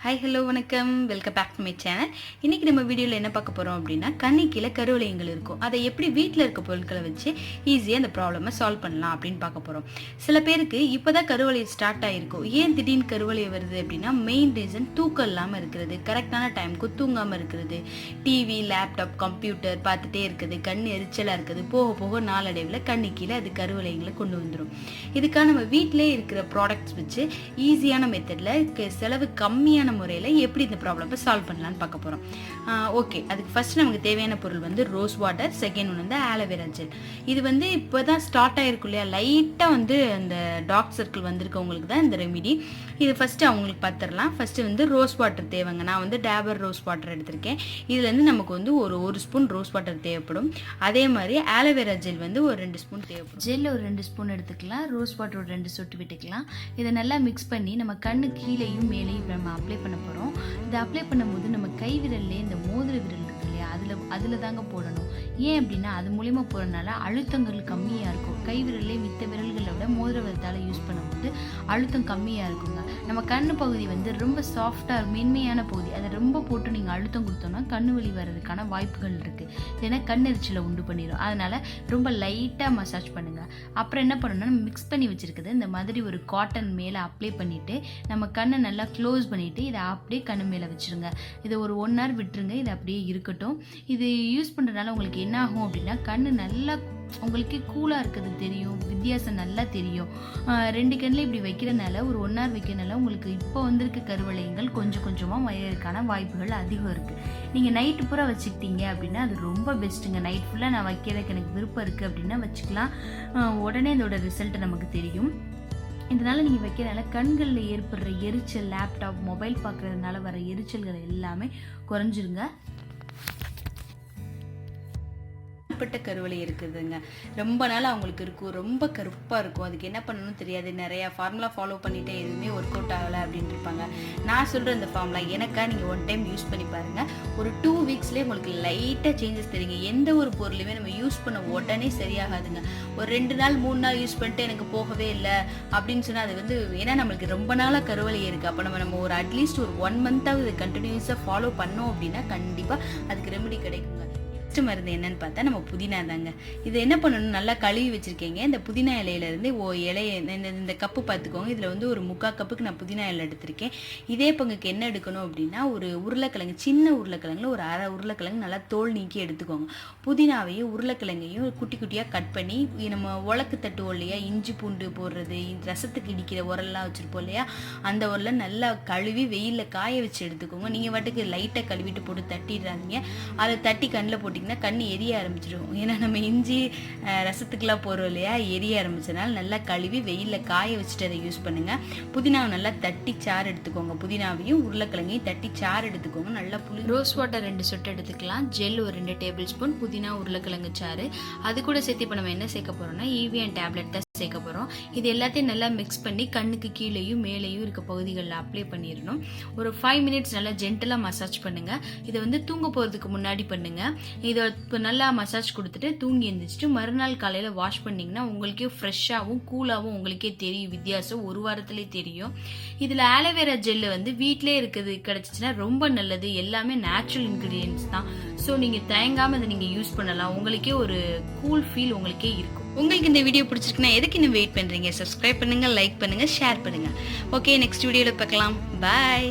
Hi hello வணக்கம். Welcome back to my channel இன்றைக்கி நம்ம வீடியோவில் என்ன பார்க்க போகிறோம் அப்படின்னா கண்ணி கீழே கருவளையங்கள் இருக்கும். அதை எப்படி வீட்டில் இருக்க பொருட்களை வச்சு ஈஸியாக அந்த ப்ராப்ளமை சால்வ் பண்ணலாம் அப்படின்னு பார்க்க போகிறோம் சில பேருக்கு இப்போ தான் கருவளையம் ஸ்டார்ட் ஆகிருக்கும் ஏன் திடீர்னு கருவளையம் வருது அப்படின்னா மெயின் ரீசன் தூக்கம் இல்லாமல் இருக்கிறது கரெக்டான டைமுக்கு தூங்காமல் இருக்கிறது. டிவி லேப்டாப் கம்ப்யூட்டர் பார்த்துட்டே இருக்குது. கண் எரிச்சலாக இருக்குது. போக போக நாளடைவில் கண்ணு கீழே அது கருவளையங்களை கொண்டு வந்துடும் இதுக்காக நம்ம வீட்டிலே இருக்கிற ப்ராடக்ட்ஸ் வச்சு ஈஸியான மெத்தடில் செலவு கம்மியான முறையில் எப்படி இந்த ப்ராப்ளத்தை சால்வ் பண்ணலான்னு பார்க்க போகிறோம் ஓகே அதுக்கு ஃபர்ஸ்ட் நமக்கு தேவையான பொருள் வந்து ரோஸ் வாட்டர் செகண்ட் ஒன்று வந்து ஆலோவேரா ஜெல் இது வந்து இப்போ தான் ஸ்டார்ட் ஆகிருக்கும் இல்லையா லைட்டாக வந்து அந்த டார்க் சர்க்கிள் வந்திருக்கவங்களுக்கு தான் இந்த ரெமிடி இது ஃபஸ்ட்டு அவங்களுக்கு பார்த்துடலாம். ஃபஸ்ட்டு வந்து ரோஸ் வாட்டர் தேவைங்க. நான் வந்து டேபர் ரோஸ் வாட்டர் எடுத்திருக்கேன். இதுலேருந்து நமக்கு வந்து ஒரு ஒரு ஸ்பூன் ரோஸ் வாட்டர் தேவைப்படும். அதே மாதிரி ஆலோவேரா ஜெல் வந்து ஒரு ரெண்டு ஸ்பூன் தேவைப்படும். ஜெல் ஒரு ரெண்டு ஸ்பூன் எடுத்துக்கலாம். ரோஸ் வாட்டர் ஒரு ரெண்டு சொட்டு விட்டுக்கலாம். இதை நல்லா மிக்ஸ் பண்ணி நம்ம கண்ணு கீழேயும் மேலேயும் நம்ம அப்ளை பண்ண போகிறோம் இதை அப்ளை பண்ணும்போது நம்ம கை விரல்லே இந்த மோதிர விரல் இல்லையா? அதில் அதில் தாங்க போடணும். ஏன் அப்படின்னா அது மூலிமா போகிறதுனால அழுத்தங்கள் கம்மியாக இருக்கும். கை விரல்லே மித்த விரல்களை விட மோதிர விரத்தால் யூஸ் பண்ணும்போது அழுத்தம் கம்மியாக இருக்குங்க. நம்ம கண் பகுதி வந்து ரொம்ப சாஃப்டாக மென்மையான பகுதி. அதை ரொம்ப போட்டு நீங்கள் அழுத்தம் கொடுத்தோம்னா கண் வலி வர்றதுக்கான வாய்ப்புகள் இருக்குது ஏன்னா கண்ணெரிச்சலை உண்டு பண்ணிடும் அதனால் ரொம்ப லைட்டாக மசாஜ் பண்ணுங்கள் அப்புறம் என்ன பண்ணணும்னா நம்ம மிக்ஸ் பண்ணி வச்சுருக்குது இந்த மாதிரி ஒரு காட்டன் மேலே அப்ளை பண்ணிவிட்டு நம்ம கண்ணை நல்லா க்ளோஸ் பண்ணிவிட்டு இதை அப்படியே கண் மேலே வச்சுருங்க. இதை ஒரு ஒன் ஹவர் விட்டுருங்க. இது அப்படியே இருக்கட்டும். இது யூஸ் பண்ணுறதுனால உங்களுக்கு என்ன ஆகும் அப்படின்னா கண் நல்லா உங்களுக்கே கூலாக இருக்கிறது தெரியும் வித்தியாசம் நல்லா தெரியும். ரெண்டு கண்ணில் இப்படி வைக்கிறனால ஒரு ஒன் ஹவர் வைக்கிறனால உங்களுக்கு இப்போ வந்திருக்க கருவளையங்கள் கொஞ்சம் கொஞ்சமாக மறையறதுக்கான வாய்ப்புகள் அதிகம் இருக்குது நீங்கள் நைட்டு பூரா வச்சுக்கிட்டீங்க அப்படின்னா அது ரொம்ப பெஸ்ட்டுங்க நைட் ஃபுல்லாக நான் வைக்கிறதுக்கு எனக்கு விருப்பம் இருக்குது அப்படின்னா வச்சுக்கலாம். உடனே இதோட ரிசல்ட் நமக்கு தெரியும். இதனால் நீங்கள் வைக்கிறனால கண்களில் ஏற்படுற எரிச்சல் லேப்டாப் மொபைல் பார்க்குறதுனால வர எரிச்சல்கள் எல்லாமே குறைஞ்சிருங்க. ஏற்பட்ட கருவளை இருக்குதுங்க. ரொம்ப நாள் அவங்களுக்கு இருக்கும். ரொம்ப கருப்பாக இருக்கும். அதுக்கு என்ன பண்ணணும்னு தெரியாது. நிறையா ஃபார்முலா ஃபாலோ பண்ணிட்டு எதுவுமே ஒர்க் அவுட் ஆகலை அப்படின்னு இருப்பாங்க. நான் சொல்கிற இந்த ஃபார்முலா எனக்கா நீங்கள் ஒன் டைம் யூஸ் பண்ணி பாருங்கள் ஒரு டூ வீக்ஸ்லேயே உங்களுக்கு லைட்டாக சேஞ்சஸ் தெரியுங்க. எந்த ஒரு பொருளுமே நம்ம யூஸ் பண்ண உடனே சரியாகாதுங்க. ஒரு ரெண்டு நாள் மூணு நாள் யூஸ் பண்ணிட்டு எனக்கு போகவே இல்லை அப்படின்னு சொன்னால் அது வந்து ஏன்னா நம்மளுக்கு ரொம்ப நாளாக கருவலை இருக்குது அப்போ நம்ம நம்ம ஒரு அட்லீஸ்ட் ஒரு ஒன் மந்த்தாவது கண்டினியூஸாக ஃபாலோ பண்ணோம் அப்படின்னா கண்டிப்பாக அதுக்கு ரெமெடி கிடைக்குங்க. ஃபஸ்ட்டு மருந்து என்னன்னு பார்த்தா நம்ம புதினா தாங்க. இது என்ன பண்ணணும்? நல்லா கழுவி வச்சுருக்கீங்க. இந்த புதினா இலையிலேருந்து ஓ இலையை இந்த இந்த கப்பு பார்த்துக்கோங்க. இதில் வந்து ஒரு முக்கா கப்புக்கு நான் புதினா இலை எடுத்திருக்கேன். இதே பங்குக்கு என்ன எடுக்கணும் அப்படின்னா ஒரு உருளைக்கிழங்கு சின்ன உருளைக்கிழங்குல ஒரு அரை உருளைக்கிழங்கு நல்லா தோல் நீக்கி எடுத்துக்கோங்க. புதினாவையும் உருளைக்கிழங்கையும் குட்டி குட்டியாக கட் பண்ணி நம்ம உலக்கு தட்டுவோம் இல்லையா இஞ்சி பூண்டு போடுறது ரசத்துக்கு இடிக்கிற உரல்லாம் வச்சுருப்போம் இல்லையா அந்த உரலை நல்லா கழுவி வெயிலில் காய வச்சு எடுத்துக்கோங்க. நீங்கள் வாட்டுக்கு லைட்டாக கழுவிட்டு போட்டு தட்டிடுறாதீங்க அதை தட்டி கண்ணில் போட்டிங்கன்னா கண் எரிய ஆரம்பிச்சிடும். ஏன்னா நம்ம இஞ்சி ரசத்துக்கெலாம் போகிறோம் போடுறோம் இல்லையா? எரிய ஆரம்பிச்சதுனால நல்லா கழுவி வெயிலில் காய வச்சுட்டு அதை யூஸ் பண்ணுங்கள் புதினாவை நல்லா தட்டி சாறு எடுத்துக்கோங்க. புதினாவையும் உருளைக்கிழங்கையும் தட்டி சாறு எடுத்துக்கோங்க. நல்லா புளி ரோஸ் வாட்டர் ரெண்டு சொட்டு எடுத்துக்கலாம். ஜெல் ஒரு ரெண்டு டேபிள் ஸ்பூன் புதினா உருளைக்கிழங்கு சாறு. அது கூட சேர்த்து இப்போ நம்ம என்ன சேர்க்க போகிறோம்னா ஈவியன் டேப்லெட் தான் சேர்க்க போகிறோம் இது எல்லாத்தையும் நல்லா மிக்ஸ் பண்ணி கண்ணுக்கு கீழேயும் மேலேயும் இருக்க பகுதிகளில் அப்ளை பண்ணிடணும். ஒரு ஃபைவ் மினிட்ஸ் நல்லா ஜென்டலாக மசாஜ் பண்ணுங்கள் இதை வந்து தூங்க போகிறதுக்கு முன்னாடி பண்ணுங்கள் இதை இப்போ நல்லா மசாஜ் கொடுத்துட்டு தூங்கி எழுந்திரிச்சிட்டு மறுநாள் காலையில் வாஷ் பண்ணிங்கன்னா உங்களுக்கே ஃப்ரெஷ்ஷாகவும் கூலாகவும் உங்களுக்கே தெரியும். வித்தியாசம் ஒரு வாரத்துலேயே தெரியும். இதில் ஆலோவேரா ஜெல்லு வந்து வீட்டிலே இருக்கிறது கிடச்சிச்சின்னா ரொம்ப நல்லது. எல்லாமே நேச்சுரல் இன்க்ரீடியன்ஸ் தான். ஸோ நீங்கள் தயங்காமல் இதை நீங்கள் யூஸ் பண்ணலாம். உங்களுக்கே ஒரு கூல் ஃபீல் உங்களுக்கே இருக்கும். உங்களுக்கு இந்த வீடியோ பிடிச்சிருக்குன்னா எதுக்கு இன்னும் வெயிட் பண்ணுறீங்க சப்ஸ்கிரைப் பண்ணுங்கள் லைக் பண்ணுங்கள் ஷேர் பண்ணுங்கள் ஓகே நெக்ஸ்ட் வீடியோவில் பார்க்கலாம். பாய்